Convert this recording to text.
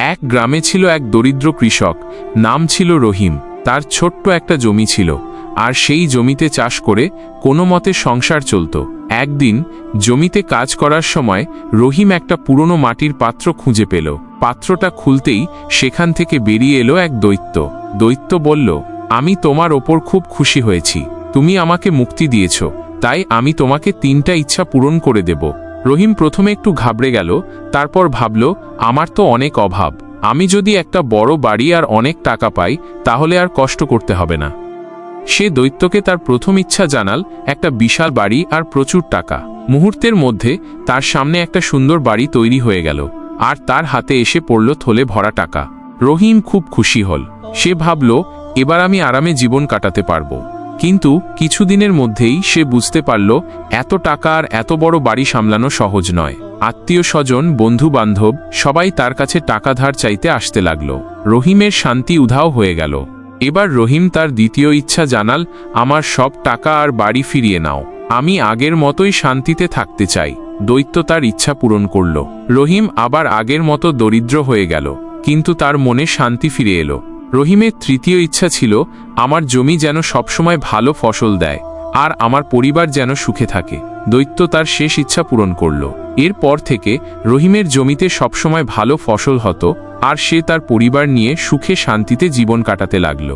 এক গ্রামে ছিল এক দরিদ্র কৃষক, নাম ছিল রহিম, তার ছোট্ট একটা জমি ছিল, আর সেই জমিতে চাষ করে কোনো মতে সংসার চলত। একদিন, জমিতে কাজ করার সময় রহিম একটা পুরনো মাটির পাত্র খুঁজে পেল। পাত্রটা খুলতেই সেখান থেকে বেরিয়ে এলো এক দৈত্য। দৈত্য বলল, আমি তোমার ওপর খুব খুশি হয়েছি। তুমি আমাকে মুক্তি দিয়েছ। তাই আমি তোমাকে তিনটা ইচ্ছা পূরণ করে দেব। রহিম প্রথমে একটু ঘাবড়ে গেল, তারপর ভাবল, আমার তো অনেক অভাব। আমি যদি একটা বড় বাড়ি আর অনেক টাকা পাই, তাহলে আর কষ্ট করতে হবে না। সে দৈত্যকে তার প্রথম ইচ্ছা জানাল, একটা বিশাল বাড়ি আর প্রচুর টাকা। মুহূর্তের মধ্যে তার সামনে একটা সুন্দর বাড়ি তৈরি হয়ে গেল, আর তার হাতে এসে পড়ল থলে ভরা টাকা। রহিম খুব খুশি হল। সে ভাবল, এবার আমি আরামে জীবন কাটাতে পারব। কিন্তু কিছুদিনের মধ্যেই সে বুঝতে পারল, এত টাকা আর এত বড় বাড়ি সামলানো সহজ নয়। আত্মীয় স্বজন বন্ধু বান্ধব সবাই তার কাছে টাকা ধার চাইতে আসতে লাগল। রহিমের শান্তি উধাও হয়ে গেল। এবার রহিম তার দ্বিতীয় ইচ্ছা জানাল, আমার সব টাকা আর বাড়ি ফিরিয়ে নাও। আমি আগের মতোই শান্তিতে থাকতে চাই। দৈত্য তার ইচ্ছা পূরণ করল। রহিম আবার আগের মতো দরিদ্র হয়ে গেল, কিন্তু তার মনে শান্তি ফিরে এলো। রহিমের তৃতীয় ইচ্ছা ছিল, আমার জমি যেন সবসময় ভালো ফসল দেয়, আর আমার পরিবার যেন সুখে থাকে। দৈত্য তার শেষ ইচ্ছা পূরণ করল। এরপর থেকে রহিমের জমিতে সবসময় ভালো ফসল হতো, আর সে তার পরিবার নিয়ে সুখে শান্তিতে জীবন কাটাতে লাগল।